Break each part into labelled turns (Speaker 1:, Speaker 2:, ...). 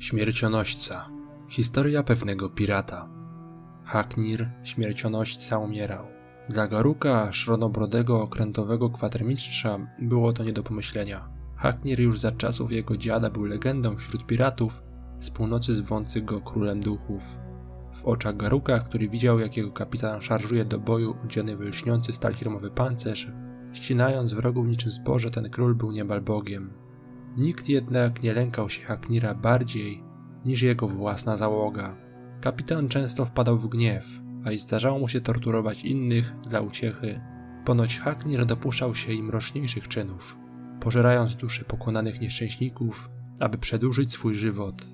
Speaker 1: Śmiercionośca. Historia pewnego pirata. Haknir, śmiercionośca, umierał. Dla Garuka, szronobrodego okrętowego kwatermistrza, było to nie do pomyślenia. Haknir już za czasów jego dziada był legendą wśród piratów, z północy zwących go królem duchów. W oczach Garuka, który widział jak jego kapitan szarżuje do boju odziany w lśniący stal firmowy pancerz, ścinając wrogów niczym zboże, ten król był niemal bogiem. Nikt jednak nie lękał się Haknira bardziej niż jego własna załoga. Kapitan często wpadał w gniew, a i zdarzało mu się torturować innych dla uciechy. Ponoć Haknir dopuszczał się i mroczniejszych czynów, pożerając dusze pokonanych nieszczęśników, aby przedłużyć swój żywot.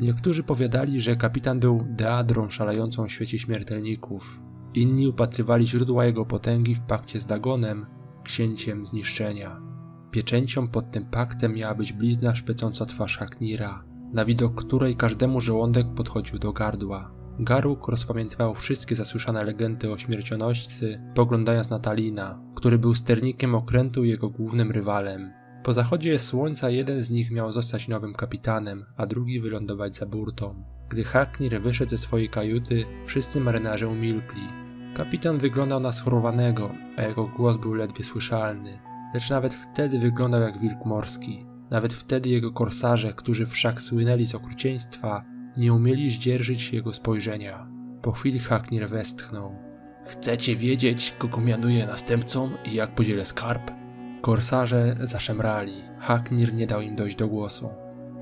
Speaker 1: Niektórzy powiadali, że kapitan był deadrą szalejącą w świecie śmiertelników. Inni upatrywali źródła jego potęgi w pakcie z Dagonem, księciem zniszczenia. Pieczęcią pod tym paktem miała być blizna szpecąca twarz Haknira, na widok której każdemu żołądek podchodził do gardła. Garuk rozpamiętywał wszystkie zasłyszane legendy o śmiercionoścy, poglądając na Talina, który był sternikiem okrętu i jego głównym rywalem. Po zachodzie słońca jeden z nich miał zostać nowym kapitanem, a drugi wylądować za burtą. Gdy Haknir wyszedł ze swojej kajuty, wszyscy marynarze umilkli. Kapitan wyglądał na schorowanego, a jego głos był ledwie słyszalny. Lecz nawet wtedy wyglądał jak wilk morski. Nawet wtedy jego korsarze, którzy wszak słynęli z okrucieństwa, nie umieli zdzierżyć jego spojrzenia. Po chwili Haknir westchnął. Chcecie wiedzieć, kogo mianuję następcą i jak podzielę skarb? Korsarze zaszemrali. Haknir nie dał im dojść do głosu.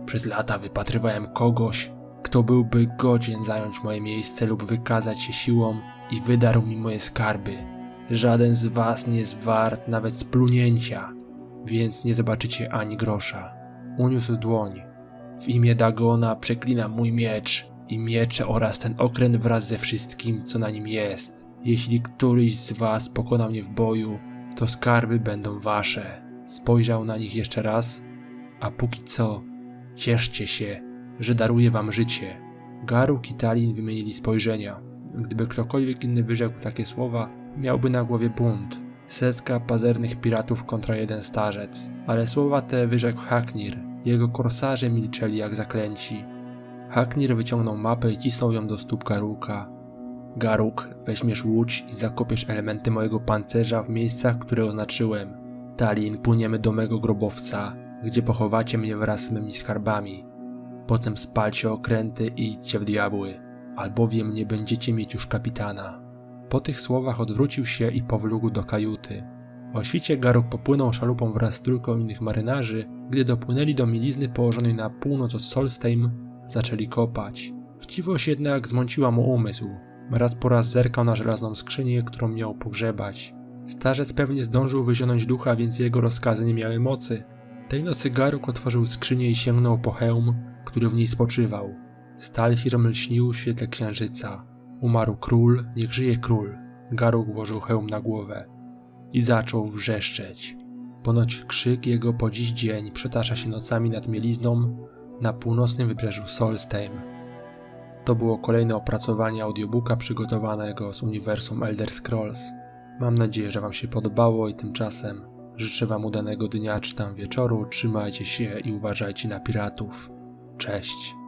Speaker 1: Przez lata wypatrywałem kogoś, kto byłby godzien zająć moje miejsce lub wykazać się siłą i wydarł mi moje skarby. Żaden z was nie jest wart nawet splunięcia, więc nie zobaczycie ani grosza. Uniósł dłoń. W imię Dagona przeklinam mój miecz i miecze oraz ten okręt wraz ze wszystkim, co na nim jest. Jeśli któryś z was pokona mnie w boju, to skarby będą wasze. Spojrzał na nich jeszcze raz, a póki co, cieszcie się, że daruję wam życie. Garuk i Talin wymienili spojrzenia. Gdyby ktokolwiek inny wyrzekł takie słowa, miałby na głowie bunt. Setka pazernych piratów kontra jeden starzec. Ale słowa te wyrzekł Haknir. Jego korsarze milczeli jak zaklęci. Haknir wyciągnął mapę i cisnął ją do stóp Garuka. Garuk, weźmiesz łódź i zakopiesz elementy mojego pancerza w miejscach, które oznaczyłem. Talin, płyniemy do mego grobowca, gdzie pochowacie mnie wraz z mymi skarbami. Potem spalcie okręty i idźcie w diabły, albowiem nie będziecie mieć już kapitana. Po tych słowach odwrócił się i powlógł do kajuty. O świcie Garuk popłynął szalupą wraz z trójką innych marynarzy. Gdy dopłynęli do milizny położonej na północ od Solstheim, zaczęli kopać. Chciwość jednak zmąciła mu umysł. Raz po raz zerkał na żelazną skrzynię, którą miał pogrzebać. Starzec pewnie zdążył wyzionąć ducha, więc jego rozkazy nie miały mocy. Tej nocy Garuk otworzył skrzynię i sięgnął po hełm, który w niej spoczywał. Stalhir lśnił w świetle księżyca. Umarł król, niech żyje król. Garuk włożył hełm na głowę i zaczął wrzeszczeć. Ponoć krzyk jego po dziś dzień przetacza się nocami nad mielizną na północnym wybrzeżu Solstheim. To było kolejne opracowanie audiobooka przygotowanego z uniwersum Elder Scrolls. Mam nadzieję, że Wam się podobało i tymczasem życzę Wam udanego dnia czy tam wieczoru. Trzymajcie się i uważajcie na piratów. Cześć.